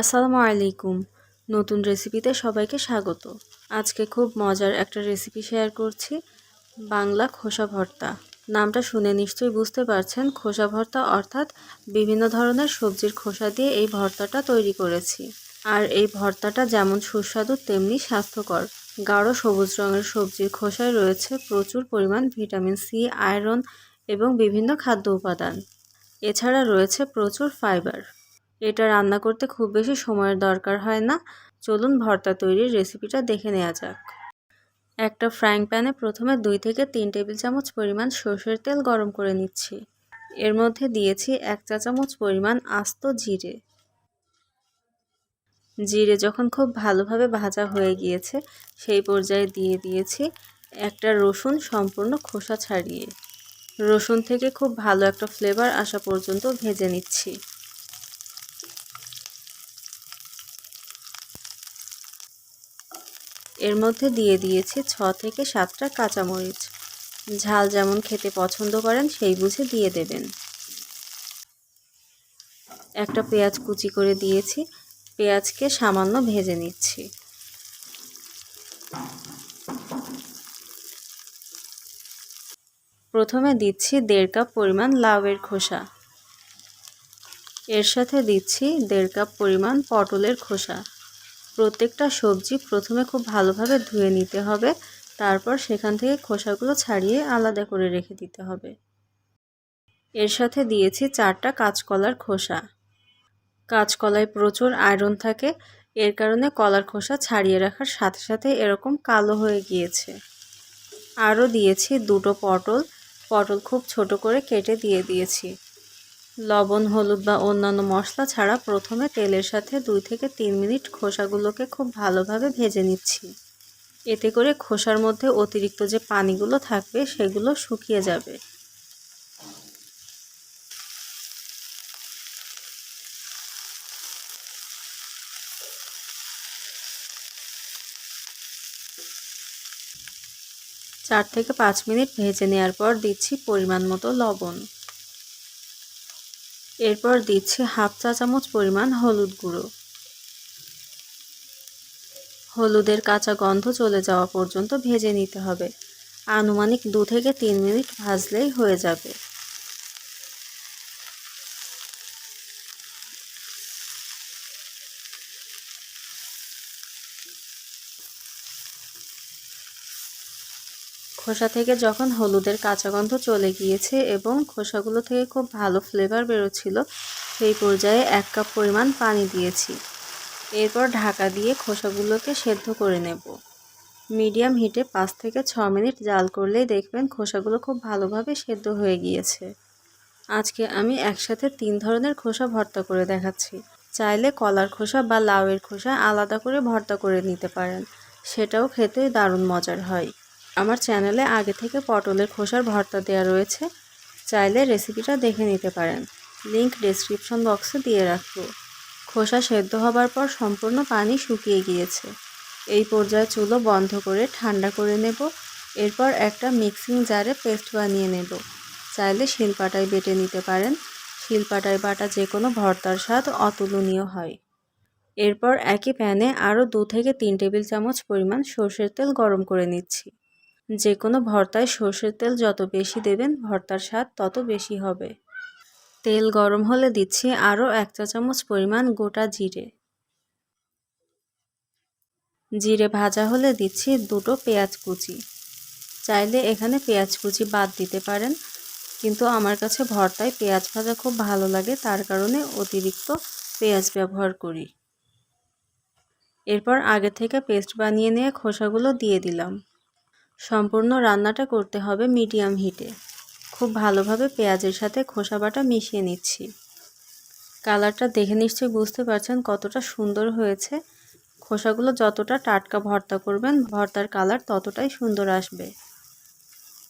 আসসালামু আলাইকুম। নতুন রেসিপিতে সবাইকে স্বাগত। আজকে খুব মজার একটা রেসিপি শেয়ার করছি, বাংলা খোসা ভর্তা। নামটা শুনে নিশ্চয়ই বুঝতে পারছেন, খোসা ভর্তা অর্থাৎ বিভিন্ন ধরনের সবজির খোসা দিয়ে এই ভর্তাটা তৈরি করেছি। আর এই ভর্তাটা যেমন সুস্বাদু, তেমনি স্বাস্থ্যকর। গাঢ় সবুজ রঙের সবজির খোসায় রয়েছে প্রচুর পরিমাণ ভিটামিন সি, আয়রন এবং বিভিন্ন খাদ্য উপাদান। এছাড়া রয়েছে প্রচুর ফাইবার। এটা রান্না করতে খুব বেশি সময়ের দরকার হয় না। চলুন ভর্তা তৈরির রেসিপিটা দেখে নেওয়া যাক। একটা ফ্রাইং প্যানে প্রথমে দুই থেকে তিন টেবিল চামচ পরিমাণ সর্ষের তেল গরম করে নিচ্ছি। এর মধ্যে দিয়েছি এক চা চামচ পরিমাণ আস্ত জিরে। জিরে যখন খুব ভালোভাবে ভাজা হয়ে গিয়েছে, সেই পর্যায়ে দিয়ে দিয়েছি একটা রসুন সম্পূর্ণ খোসা ছাড়িয়ে। রসুন থেকে খুব ভালো একটা ফ্লেভার আসা পর্যন্ত ভেজে নিচ্ছি। এর মধ্যে দিয়ে দিয়েছি ছ থেকে সাতটা কাঁচামরিচ। ঝাল যেমন খেতে পছন্দ করেন, সেই বুঝে দিয়ে দেবেন। একটা পেঁয়াজ কুচি করে দিয়েছি। পেঁয়াজকে সামান্য ভেজে নিচ্ছি। প্রথমে দিচ্ছি দেড় কাপ পরিমাণ লাউয়ের খোসা। এর সাথে দিচ্ছি দেড় কাপ পরিমাণ পটলের খোসা। প্রত্যেকটা সবজি প্রথমে খুব ভালোভাবে ধুয়ে নিতে হবে। তারপর সেখান থেকে খোসাগুলো ছাড়িয়ে আলাদা করে রেখে দিতে হবে। এর সাথে দিয়েছি চারটা কাঁচকলার খোসা। কাঁচকলায় প্রচুর আয়রন থাকে। এর কারণে কলার খোসা ছাড়িয়ে রাখার সাথে সাথে এরকম কালো হয়ে গিয়েছে। আরও দিয়েছি দুটো পটল। পটল খুব ছোট করে কেটে দিয়ে দিয়েছি। লবণ, হলুদ বা অন্যান্য মশলা ছাড়া প্রথমে তেলের সাথে দুই থেকে তিন মিনিট খোসাগুলোকে খুব ভালোভাবে ভেজে নিচ্ছি। এতে করে খোসার মধ্যে অতিরিক্ত যে পানিগুলো থাকবে সেগুলো শুকিয়ে যাবে। চার থেকে পাঁচ মিনিট ভেজে নেওয়ার পর দিচ্ছি পরিমাণ মতো লবণ। এরপর দিচ্ছি হাফ চা চামচ পরিমাণ হলুদ গুঁড়ো। হলুদের কাঁচা গন্ধ চলে যাওয়া পর্যন্ত ভেজে নিতে হবে। আনুমানিক দু থেকে তিন মিনিট ভাজলেই হয়ে যাবে। খোসা থেকে যখন হলুদের কাঁচা গন্ধ চলে গিয়েছে এবং খোসাগুলো থেকে খুব ভালো ফ্লেভার বেরোচ্ছিল, সেই পর্যায়ে এক কাপ পরিমাণ পানি দিয়েছি। এরপর ঢাকা দিয়ে খোসাগুলোকে সেদ্ধ করে নেব। মিডিয়াম হিটে পাঁচ থেকে ছ মিনিট জাল করলেই দেখবেন খোসাগুলো খুব ভালোভাবে সেদ্ধ হয়ে গিয়েছে। আজকে আমি একসাথে তিন ধরনের খোসা ভর্তা করে দেখাচ্ছি। চাইলে কলার খোসা বা লাউয়ের খোসা আলাদা করে ভর্তা করে নিতে পারেন। সেটাও খেতে দারুণ মজার হয়। আমার চ্যানেলে আগে থেকে পটলের খোসার ভর্তা দেওয়া রয়েছে, চাইলে রেসিপিটা দেখে নিতে পারেন। লিংক ডেসক্রিপশন বক্সে দিয়ে রাখব। খোসা সেদ্ধ হবার পর সম্পূর্ণ পানি শুকিয়ে গিয়েছে। এই পর্যায়ে চুলো বন্ধ করে ঠান্ডা করে নেব, এরপর একটা মিক্সিং জারে পেস্ট বানিয়ে নেব। চাইলে শিলপাটায় বেটে নিতে পারেন। শিলপাটায় বাটা যে কোনো ভর্তার স্বাদ অতুলনীয় হয়। এরপর একই প্যানে আরও দু থেকে তিন টেবিল চামচ পরিমাণ সর্ষের তেল গরম করে নিচ্ছি। যে কোনো ভর্তায় সর্ষের তেল যত বেশি দেবেন, ভর্তার স্বাদ তত বেশি হবে। তেল গরম হলে দিচ্ছি আরও এক চা চামচ পরিমাণ গোটা জিরে। জিরে ভাজা হলে দিচ্ছি দুটো পেঁয়াজ কুচি। চাইলে এখানে পেঁয়াজ কুচি বাদ দিতে পারেন, কিন্তু আমার কাছে ভর্তায় পেঁয়াজ ভাজা খুব ভালো লাগে, তার কারণে অতিরিক্ত পেঁয়াজ ব্যবহার করি। এরপর আগে থেকে পেস্ট বানিয়ে নিয়ে খোসাগুলো দিয়ে দিলাম। সম্পূর্ণ রান্নাটা করতে হবে মিডিয়াম হিটে। খুব ভালোভাবে পেঁয়াজের সাথে খোসা বাটা মিশিয়ে নিচ্ছি। কালারটা দেখে নিশ্চয়ই বুঝতে পারছেন কতটা সুন্দর হয়েছে। খোসাগুলো যতটা টাটকা ভর্তা করবেন, ভর্তার কালার ততটাই সুন্দর আসবে।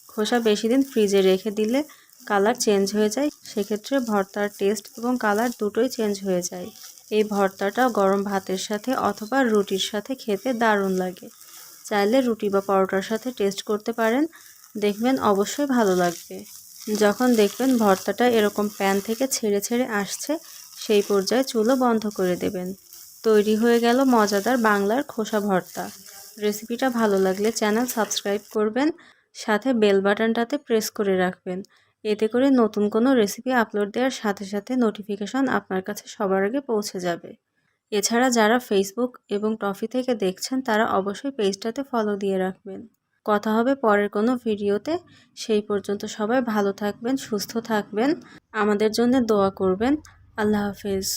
খোসা বেশি দিন ফ্রিজে রেখে দিলে কালার চেঞ্জ হয়ে যায়। সেক্ষেত্রে ভর্তার টেস্ট এবং কালার দুটোই চেঞ্জ হয়ে যায়। এই ভর্তাটা গরম ভাতের সাথে অথবা রুটির সাথে খেতে দারুণ লাগে। চাইলে রুটি বা পরোটার সাথে টেস্ট করতে পারেন। দেখবেন অবশ্যই ভালো লাগবে। যখন দেখবেন ভর্তাটা এরকম প্যান থেকে ছেড়ে ছেড়ে আসছে, সেই পর্যায়ে চুলো বন্ধ করে দেবেন। তৈরি হয়ে গেল মজাদার বাংলার খোসা ভর্তা। রেসিপিটা ভালো লাগলে চ্যানেল সাবস্ক্রাইব করবেন, সাথে বেল বাটনটাতে প্রেস করে রাখবেন। এতে করে নতুন কোনো রেসিপি আপলোড দেওয়ার সাথে সাথে নোটিফিকেশন আপনার কাছে সবার আগে পৌঁছে যাবে। এছাড়া যারা ফেসবুক এবং টফি থেকে দেখছেন, তারা অবশ্যই পেজটাতে ফলো দিয়ে রাখবেন। কথা হবে পরের কোনো ভিডিওতে। সেই পর্যন্ত সবাই ভালো থাকবেন, সুস্থ থাকবেন। আমাদের জন্য দোয়া করবেন। আল্লাহ হাফেজ।